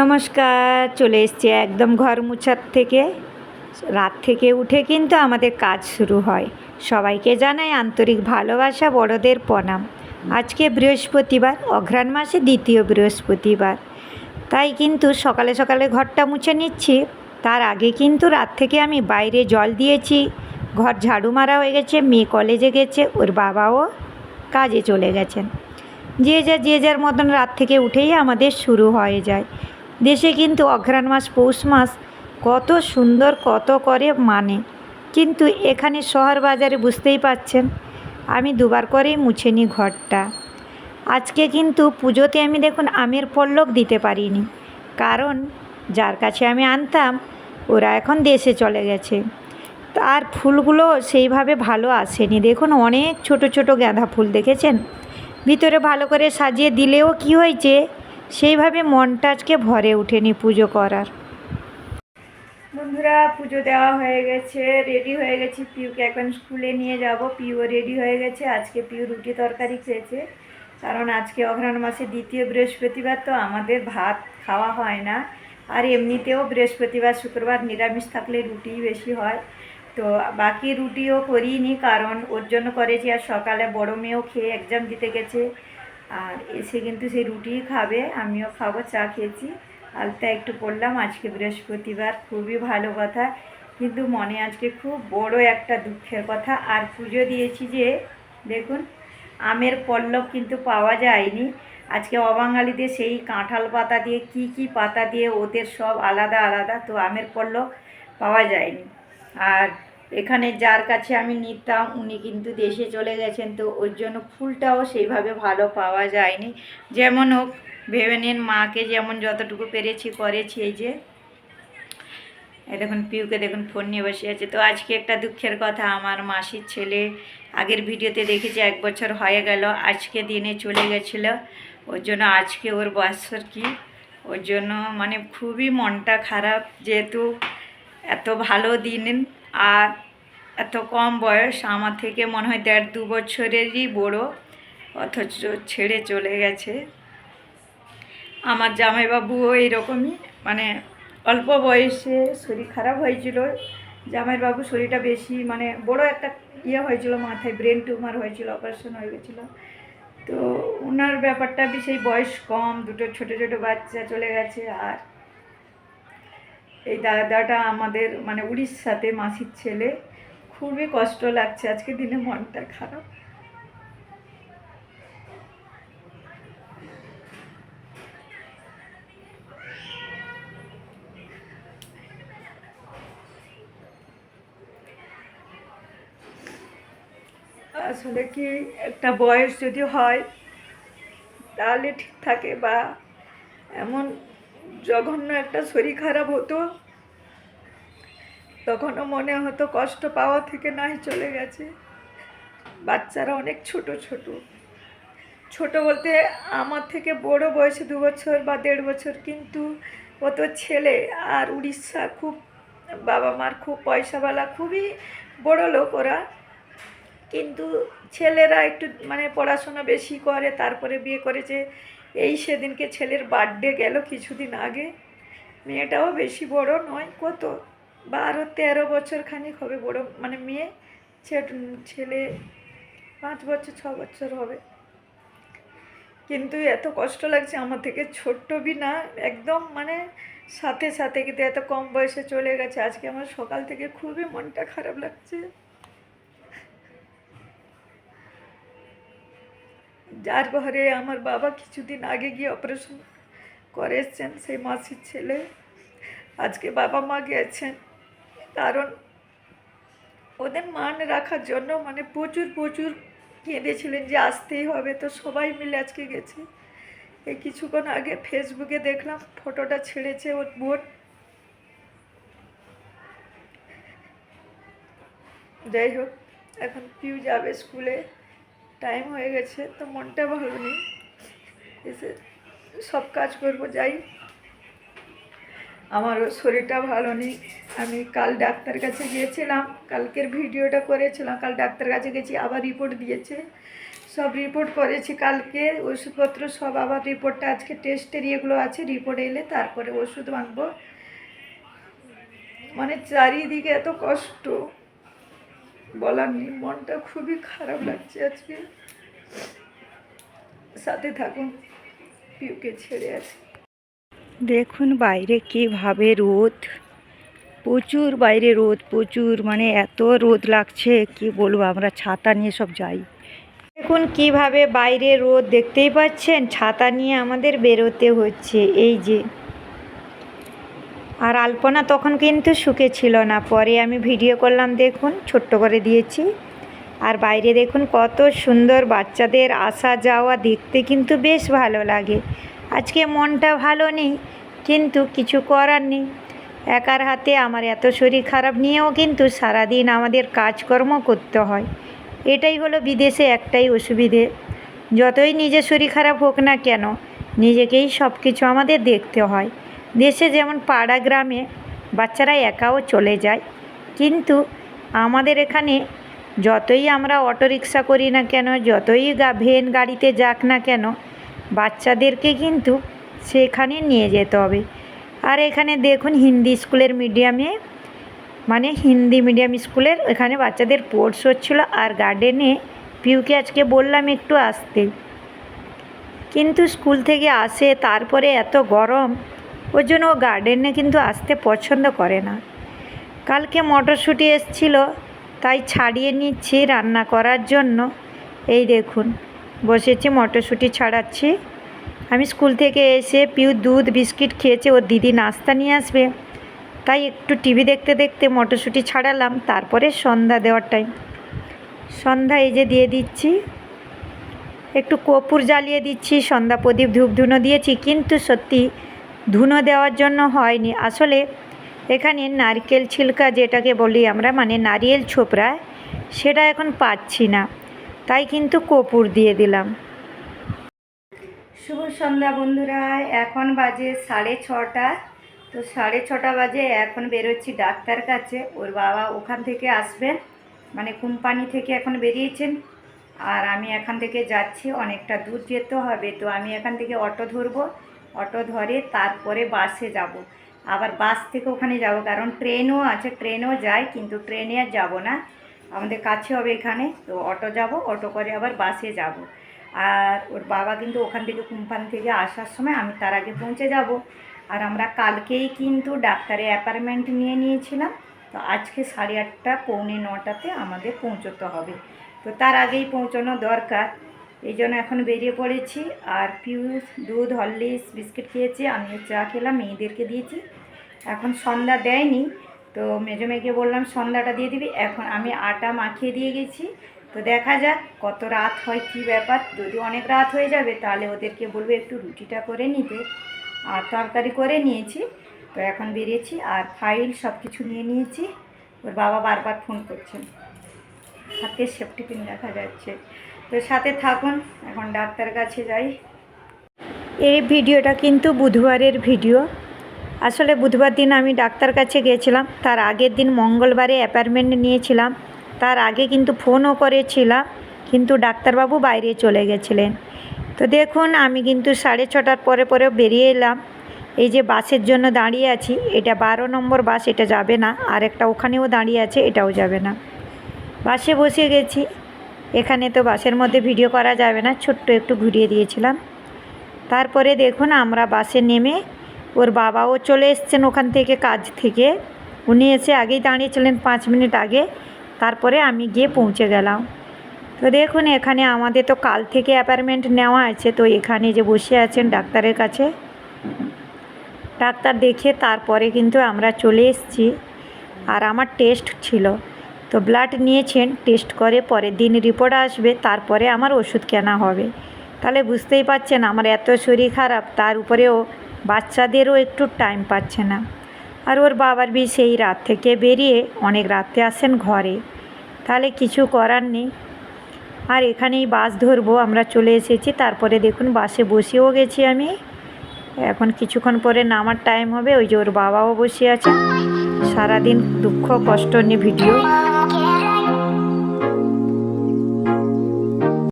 নমস্কার, চলে এসছি একদম ঘর মুছার থেকে। রাত থেকে উঠে কিন্তু আমাদের কাজ শুরু হয়। সবাইকে জানাই আন্তরিক ভালোবাসা, বড়দের প্রণাম। আজকে বৃহস্পতিবার, অঘ্রাণ মাসে দ্বিতীয় বৃহস্পতিবার। তাই কিন্তু সকালে সকালে ঘরটা মুছে নিচ্ছি। তার আগে কিন্তু রাত থেকে আমি বাইরে জল দিয়েছি। ঘর ঝাড়ু মারা হয়ে গেছে, মেয়ে কলেজে গেছে, ওর বাবাও কাজে চলে গেছেন। যে যা যে যার মতন রাত থেকে উঠেই আমাদের শুরু হয়ে যায়। দেশে কিন্তু অঘ্রাণ মাস, পৌষ মাস কত সুন্দর, কত করে মানে। কিন্তু এখানে শহর বাজারে বুঝতেই পাচ্ছেন, আমি দুবার করেই মুছে নিই ঘরটা। আজকে কিন্তু পুজোতে আমি দেখুন আমের পল্লক দিতে পারিনি। কারণ যার কাছে আমি আনতাম, ওরা এখন দেশে চলে গেছে। তার ফুলগুলো সেইভাবে ভালো আসেনি। দেখুন অনেক ছোট ছোট গাঁদা ফুল, দেখেছেন? ভিতরে ভালো করে সাজিয়ে দিলেও কি হয়েছে? সেইভাবে মনটা আজকে ভরে ওঠেনি পুজো করার। বন্ধুরা, পুজো দেওয়া হয়ে গেছে রেডি হয়ে গেছি পিউকে এখন স্কুলে নিয়ে যাব। পিউও রেডি হয়ে গেছে, আজকে পিউ রুটি তরকারি খেয়েছে। কারণ আজকে অঘ্রাণ মাসে দ্বিতীয় বৃহস্পতিবার, তো আমাদের ভাত খাওয়া হয় না। আর এমনিতেও বৃহস্পতিবার, শুক্রবার নিরামিষ থাকলে রুটিই বেশি হয়। তো বাকি রুটিও করিনি, কারণ ওর জন্য করেছি, আর সকালে বড় মেয়েও খেয়ে এক্সাম দিতে গেছে। আর এসে কিন্তু সেই রুটিই খাবে, আমিও খাব, চা খেয়েছি। আলতা একটু পড়লাম আজকে বৃহস্পতিবার, খুবই ভালো কথা। কিন্তু মনে আজকে খুব বড় একটা দুঃখের কথা। আর পুজো দিয়েছি যে, দেখুন, আমের পল্লব কিন্তু পাওয়া যায়নি। আজকে অবাঙালিদের সেই কাঁঠাল পাতা দিয়ে, কি কি পাতা দিয়ে ওদের সব আলাদা আলাদা, তো আমের পল্লব পাওয়া যায়নি। আর এখানে যার কাছে আমি নিতাম, উনি কিন্তু দেশে চলে গেছেন, তো ওর জন্য ফুলটাও সেইভাবে ভালো পাওয়া যায়নি। যেমন হোক, ভেবে নিন, মাকে যেমন যতটুকু পেরেছি করেছি, এই যে। এই দেখুন, পিউকে দেখুন, ফোন নিয়ে বসে আছে। তো আজকে একটা দুঃখের কথা, আমার মাসির ছেলে আগের ভিডিওতে দেখেছি, এক বছর হয়ে গেল, আজকে দিনে চলে গেছিল। ওর জন্য আজকে ওর বছর কি। ওর জন্য মানে খুবই মনটা খারাপ, যেহেতু এত ভালো দিন আর এত কম বয়স, আমার থেকে মনে হয় দেড় দু বছরেরই বড়, অথচ ছেড়ে চলে গেছে। আমার জামাইবাবুও এইরকমই মানে অল্প বয়সে শরীর খারাপ হয়েছিল, জামাইবাবু শরীরটা বেশি মানে বড় একটা ইয়ে হয়েছিল মাথায় ব্রেন টিউমার হয়েছিল অপারেশন হয়ে গেছিল। তো ওনার ব্যাপারটা সেই বয়স কম, দুটো ছোট ছোট বাচ্চা চলে গেছে, আর এই দাদাটা আমাদের মানে উড়িষ্যাতে মাসির ছেলে। খুবই কষ্ট লাগছে, আজকে দিনে মনটা খারাপ। আসলে কি একটা বয়স যদি হয়, তাহলে ঠিক থাকে বা এমন জঘন্য একটা শরীর খারাপ হতো। তখনও মনে হতো কষ্ট পাওয়া থেকে নাই চলে গেছে। বাচ্চারা অনেক ছোট ছোট। ছোট বলতে আমার থেকে বড় বয়সে দু বছর বা দেড় বছর, কিন্তু ও তো ছেলে আর উড়িষ্যা খুব, বাবা মার খুব পয়সাওয়ালা, খুবই বড় লোক ওরা। কিন্তু ছেলেরা একটু মানে পড়াশোনা বেশি করে, তারপরে বিয়ে করেছে। এই সেদিনকে ছেলের বার্থডে গেল কিছুদিন আগে। মেয়েটাও বেশি বড় নয়, কত? বারো, তেরো বছর খানিক হবে বড় মানে মেয়ে ছেলে পাঁচ বছর, ছ বছর হবে। কিন্তু এত কষ্ট লাগছে আমার থেকে, ছোট্ট বি না, একদম মানে সাথে সাথে কিন্তু এত কম বয়সে চলে গেছে। আজকে আমার সকাল থেকে খুবই মনটা খারাপ লাগছে। যার ঘরে আমার বাবা কিছুদিন আগে গিয়ে অপারেশন করে এসছেন সেই মাসির ছেলে। আজকে বাবা মা গেছেন। কারণ ওদের মান রাখার জন্য মানে প্রচুর প্রচুর কেঁদেছিলেন যে আসতেই হবে। তো সবাই মিলে আজকে গেছে। এই কিছুক্ষণ আগে ফেসবুকে দেখলাম, ফটোটা ছেড়েছে ওর বোন। যাই হোক, এখন পিউ যাবে স্কুলে। টাইম হয়ে গেছে, তো মনটা ভালো নেই। এসে সব কাজ করব, যাই। আমারও শরীরটা ভালো নেই। আমি কাল ডাক্তার কাছে গিয়েছিলাম, কালকের ভিডিওটা করেছিলাম, কাল ডাক্তার কাছে গেছি, আবার রিপোর্ট দিয়েছে। সব রিপোর্ট করেছি কালকে, ওষুধপত্র সব, আবার রিপোর্টটা আজকে টেস্টের ইয়েগুলো আছে রিপোর্ট এলে তারপরে ওষুধ মাখবো মানে চারিদিকে এত কষ্ট। বলার নেই। মনটা খুবই খারাপ লাগছে আজকে। সাথে থাকুন, পিউকে ছেড়ে আছে। দেখুন বাইরে কীভাবে রোদ। প্রচুর বাইরে রোদ, প্রচুর মানে এত রোদ লাগছে, কি বলব, আমরা ছাতা নিয়ে সব যাই। দেখুন কীভাবে বাইরে রোদ দেখতেই পাচ্ছেন, ছাতা নিয়ে আমাদের বেরোতে হচ্ছে, এই যে। আর আলপনা তখন কিন্তু শুকে ছিল না। পরে আমি ভিডিও করলাম, দেখুন, ছোট্ট করে দিয়েছি। আর বাইরে দেখুন, কত সুন্দর বাচ্চাদের আসা যাওয়া দেখতে কিন্তু বেশ ভালো লাগে। আজকে মনটা ভালো নেই, কিন্তু কিছু করার নেই। একার হাতে আমার এত শরীর খারাপ নিয়েও কিন্তু সারাদিন আমাদের কাজকর্ম করতে হয়। এটাই হলো বিদেশে একটাই অসুবিধে। যতই নিজের শরীর খারাপ হোক না কেন, নিজেকেই সব কিছু আমাদের দেখতে হয়। দেশে যেমন পাড়া গ্রামে বাচ্চারা একাও চলে যায়, কিন্তু আমাদের এখানে যতই আমরা অটো রিক্সা করি না কেন, যতই গা ভেন গাড়িতে যাক না কেন, বাচ্চাদেরকে কিন্তু সেখানে নিয়ে যেতে হবে। আর এখানে দেখুন হিন্দি স্কুলের মিডিয়ামে মানে হিন্দি মিডিয়াম স্কুলের এখানে বাচ্চাদের স্পোর্টস হচ্ছিল আর গার্ডেনে পিউকে আজকে বললাম একটু আসতে। কিন্তু স্কুল থেকে আসে, তারপরে এত গরম ওই জন্য ও গার্ডেনে কিন্তু আসতে পছন্দ করে না। কালকে মটরশুঁটি এসছিল, তাই ছাড়িয়ে নিচ্ছি রান্না করার জন্য। এই দেখুন, বসেছি মটরশুঁটি ছাড়াচ্ছি। আমি স্কুল থেকে এসে পিউ দুধ, বিস্কিট খেয়েছে, ওর দিদি নাস্তা নিয়ে আসবে। তাই একটু টিভি দেখতে দেখতে মটরশুঁটি ছাড়ালাম, তারপরে সন্ধ্যা দেওয়ার টাইম সন্ধ্যা এই যে দিয়ে দিচ্ছি। একটু কপুর জ্বালিয়ে দিচ্ছি, সন্ধ্যা প্রদীপ ধূপ ধুনো দিয়েছি, কিন্তু সত্যি ধুনো দেওয়ার জন্য হয়নি। আসলে এখানে নারকেল ছিলকা যেটাকে বলি আমরা মানে নারিয়েল ছোপড়া সেটা এখন পাচ্ছি না। তাই কিন্তু কপুর দিয়ে দিলাম। শুভ সন্ধ্যা বন্ধুরা, এখন বাজে সাড়ে ছটা। তো সাড়ে ছটা বাজে, এখন বেরোচ্ছি ডাক্তার কাছে। ওর বাবা ওখান থেকে আসবেন মানে কোম্পানি থেকে এখন বেরিয়েছেন। আর আমি এখান থেকে যাচ্ছি, অনেকটা দূর যেতে হবে। তো আমি এখান থেকে অটো ধরবো অটো ধরে তারপরে বাসে যাব। আবার বাস থেকে ওখানে যাব, কারণ ট্রেনও আছে ট্রেনও যায়, কিন্তু ট্রেনে আর যাব না। আমাদের কাছে হবে এখানে, তো অটো যাব, অটো করে আবার বাসে যাব। আর ওর বাবা কিন্তু ওখান থেকে কোম্পানি থেকে আসার সময় আমি তার আগে পৌঁছে যাব। আর আমরা কালকেই কিন্তু ডাক্তারের অ্যাপয়েন্টমেন্ট নিয়ে নিয়েছিলাম, তো আজকে সাড়ে আটটা, পৌনে নটাতে আমাদের পৌঁছতে হবে। তো তার আগেই পৌঁছানো দরকার। এই জন্য এখন বেরিয়ে পড়েছি। আর পিউস দুধ, হরলিক্স, বিস্কিট খেয়েছে, আমিও চা খেলাম, মেয়েদেরকে দিয়েছি। এখন সন্ধ্যা দেয়নি, তো মেজো মেয়েকে বললাম, সন্ধ্যাটা দিয়ে দিবি। এখন আমি আটা মাখিয়ে দিয়ে গেছি। তো দেখা যাক কত রাত হয়, কী ব্যাপার। যদি অনেক রাত হয়ে যাবে, তাহলে ওদেরকে বলব একটু রুটিটা করে নিতে। আর তরকারি করে নিয়েছি। তো এখন বেরিয়েছি, আর ফাইল সব কিছু নিয়ে নিয়েছি। ওর বাবা বারবার ফোন করছেন হাতে সেফটি পিন দেখা যাচ্ছে। তো সাথে থাকুন, এখন ডাক্তার কাছে যাই। এই ভিডিওটা কিন্তু বুধবারের ভিডিও। আসলে বুধবার দিন আমি ডাক্তার কাছে গিয়েছিলাম তার আগের দিন মঙ্গলবারে অ্যাপয়েন্টমেন্ট নিয়েছিলাম, তার আগে কিন্তু ফোনও করেছিলাম, কিন্তু ডাক্তারবাবু বাইরে চলে গেছিলেন। তো দেখুন, আমি কিন্তু সাড়ে ছটার পরে পরে বেরিয়ে এলাম। এই যে বাসের জন্য দাঁড়িয়ে আছি, এটা বারো নম্বর বাস, এটা যাবে না। আর একটা ওখানেও দাঁড়িয়ে আছে, এটাও যাবে না। বাসে বসে গেছি। এখানে তো বাসের মধ্যে ভিডিও করা যাবে না, ছোট্ট একটু ঘুরিয়ে দিয়েছিলাম। তারপরে দেখুন আমরা বাসে নেমে ওর বাবাও চলে এসছেন ওখান থেকে কাজ থেকে। উনি এসে আগেই দাঁড়িয়েছিলেন পাঁচ মিনিট আগে, তারপরে আমি গিয়ে পৌঁছে গেলাম। তো দেখুন এখানে আমাদের তো কাল থেকে অ্যাপয়েন্টমেন্ট নেওয়া আছে, তো এখানে যে বসে আছেন ডাক্তারের কাছে। ডাক্তার দেখে তারপরে কিন্তু আমরা চলে এসেছি। আর আমার টেস্ট ছিল। তো ব্লাড নিয়েছেন টেস্ট করে, পরের দিন রিপোর্ট আসবে, তারপরে আমার ওষুধ কেনা হবে। তাহলে বুঝতেই পারছেন, আমার এত শরীর খারাপ, তার উপরেও বাচ্চাদেরও একটু টাইম পাচ্ছে না। আর ওর বাবার বি সেই রাত থেকে বেরিয়ে অনেক রাতে আসেন ঘরে। তাহলে কিছু করার নেই। আর এখানেই বাস ধরবো, আমরা চলে এসেছি, তারপরে দেখুন বাসে বসেও গেছি আমি। এখন কিছুক্ষণ পরে নামার টাইম হবে, ওই যে ওর বাবাও বসে আছেন সারাদিন দুঃখ কষ্ট নিয়ে ভিডিও